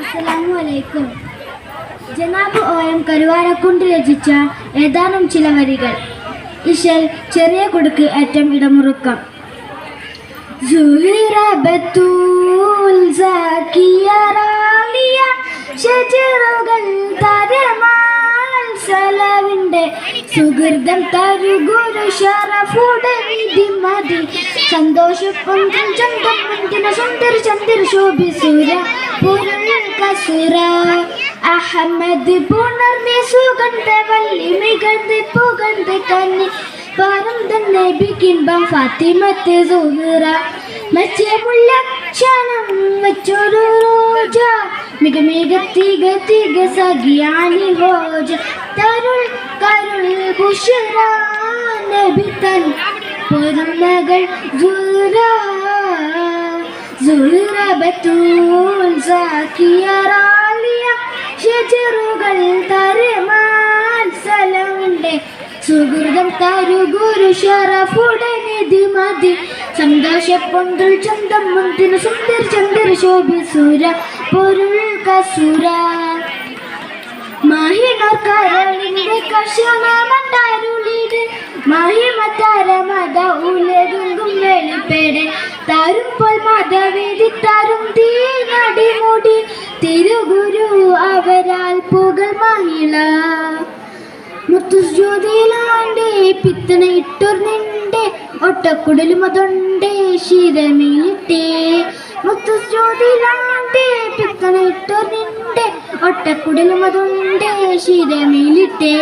അസ്സലാമു അലൈക്കും ജനാബ് O M Karuvarakundu രചിച്ച ഏതാനും ചില വരികൾ. ഇശൽ ചെറിയ കൊടുക്ക് ഏറ്റം ഇടമുറുക്കം. സുഹിറ ബത്തൂൽ സാക്കിയ റാലിയ ഷജറുകൾ പൊരുൾ കസുര അഹമ്മദ് പുണർന്നി സുഗന്ധ വല്ലി മികഴ്ന്ന് പുകഴ്ന്ന് കന്നി പാരം തന്നെ ബിക്കിൻബം ഫാത്തിമത്ത് സുഹറ മച്ചമുള്ള ക്ഷണം വെച്ചൊരു റോജ മിക മിക തിക തിക സഖിയാനി ഹോജ തരുൾ കരുൾ ബുഷറ നബി തൻ പൊരുമകൾ സുഹറ ഷജറുകൾ തരമാൻ സലമുണ്ട്. സുഹൃതം തരു ഗുരു ഷറഫുടനിധി മതി. സന്തോഷപ്പൊന്തുൾ ചന്തം മുന്തിന് സുന്ദര ചന്ദ്ര ശോഭിസുര പൊരുൾ കസുര. മാഹിനോർക്കരളിന്റെ കർഷണമണ്ടാരുളിട് മാഹിമത്താര മത ഉലകും വെളിപ്പെടെ. തരും പോൽ മതവേദി തരും തീ നടിമുടി തിരുഗുരു അവരാൽ പുകൾ മഹിള. മുത്തുജ്യോതിയിലാണ്ടേ പിത്തന ഇട്ടൊരു നിന്റെ ഒട്ടക്കുടലും അതുണ്ടേ ശിരമിലിട്ടേ മുത്തുജ്യോതിയിലാണ്ടേ പിത്തന ഇട്ടൊരു നിന്റെ ഒട്ടക്കുടലും അതുണ്ടേ ശിരമിലിട്ടേ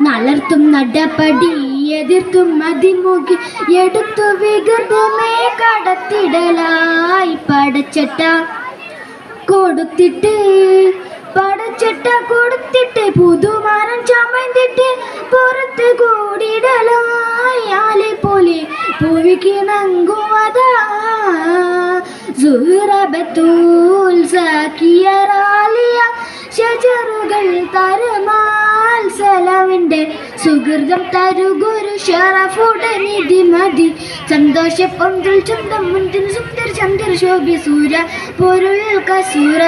നളർത്തും നടപടി എതിർത്തും മതിമുഖി എടുത്തു വികൃതമേ കടത്തിടലായി പടച്ചട്ട. കൊടുത്തിട്ട് പടച്ചട്ട കൊടുത്തിട്ട് പുതുമാനം ചമയ്ത്തിട്ട് പുറത്ത് കൂടിടലായി ആലെ പോലെ പൂവിക്കിണങ്ങുവതാ സുഹറബത്തൂൽ സാക്കിയ തരമാൽ സലാവിന്റെ സുഹൃതം തരു ഗുരു ഷറഫുടെ നിധി മതി. സന്തോഷ പൊങ്കൽ ചന്തം മുന്തിൽ സുന്ദർ ചന്ദ്ര ശോഭി സൂര പൊരുൾ കസൂര.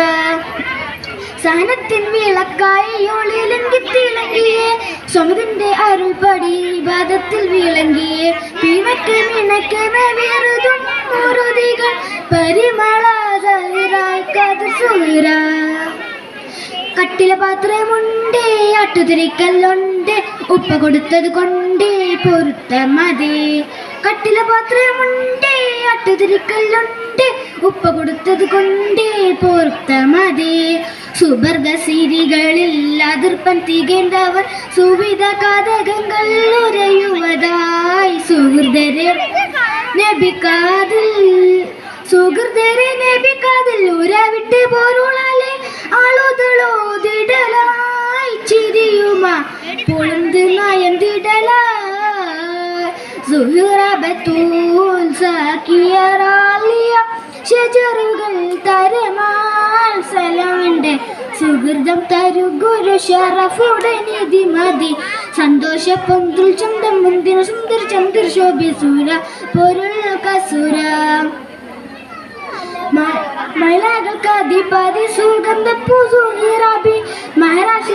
സഹനത്തിൻ വിളക്കായി ഒളിലങ്കി തിളങ്ങിയേ സ്വമതിന്റെ അരുൾപടി പാദത്തിൽ വിളങ്ങിയേ പിണക്ക് മിണക്ക് വേറുതും പരിമള സഹിറായി കഥ സൂര. കട്ടില പാത്രമുണ്ട് അട്ടുതിരിക്കല്ലുണ്ട് ഉപ്പ കൊടുത്തത് കൊണ്ട് പൊരുത്ത മതി. കട്ടില പാത്രമുണ്ട് അട്ടുതിരിക്കല്ലുണ്ട് ഉപ്പ കൊടുത്തത് കൊണ്ട് പൊരുത്ത മതി. സുബർഗ സിരികളിൽ അതിർപ്പൻ തികേണ്ടവർ സുവിധ കഥകങ്ങൾ ഉരയുവതായി സുഹൃദരെ നബിക്കാതിൽ സുഹൃദരെ നബിക്കാതിൽ ഉരവിട്ട് പോരുളാലെ നയന്തിടലായി സുഹൃബത്തൂൽ സാക്കിയറാലിയ ഷജറുകൾ തരമാൽ സലാമിന്റെ സുഹൃതം തരുഗുരു ഷറഫുടെ നിധി മതി. സന്തോഷ പൊന്തുൽ ചന്തം മുന്തിന സുന്ദർ ചന്ദ്ര ശോഭിസൂര പൊരുൾ കസുര. മഹിളകൾക്ക് അധിപതി സുഗന്ധ പൂസുഹിറാബി മഹാരാഷ്ട്ര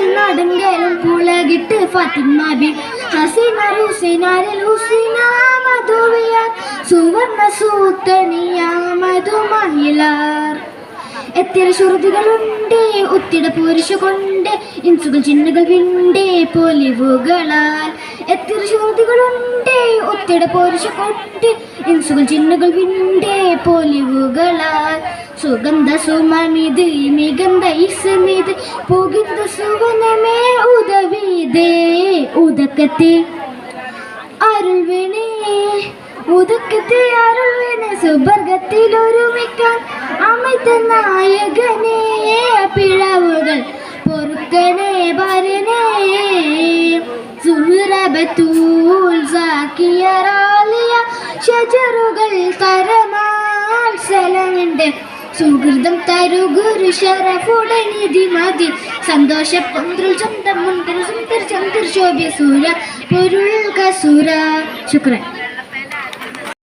കേരളം പുളകിട്ട് ഫാത്തിമാബി. എത്തിയ ശ്രുതികളുണ്ട് ഒത്തിട പുരുഷ കൊണ്ട് ഇൻസുകൾ ചിഹ്നകൾ വിണ്ടേ പൊലിവുകളാൽ. എത്ര ശ്രുതികളുണ്ട് ഒത്തിട പുരുഷ കൊണ്ട് ഇൻസുകൾ ചിഹ്നകൾ വിണ്ടേ പൊലിവുകളാൽ. സുഗന്ധ സുമമിത് മികന്ത ഇസമിത് പുകിന്ത സുവനമേ ഉദക്കത്തെ അരുവിണേ ഉദക്കത്തെ അരുൾവിനെ സുബർഗത്തിൽ ഒരുമിക്കാൻ അമിത നായകനേ. പിഴവുകൾ പൊറുക്കണേ ഭരനേ സുഹൃബത്തൂൽ സാക്കിയ റാലിയ ഷജറുകൾ സലമിന്റെ സുഹൃതം തരു ഗുരു ഷറഫുടനിധി മതി. സന്തോഷ പന്ത്രൽ ചന്തം മുന്തൽ സുന്ദർ ചന്ദ്ര ശോഭ്യ സൂര പൊരുൾ കസൂര ശുക്രൻ.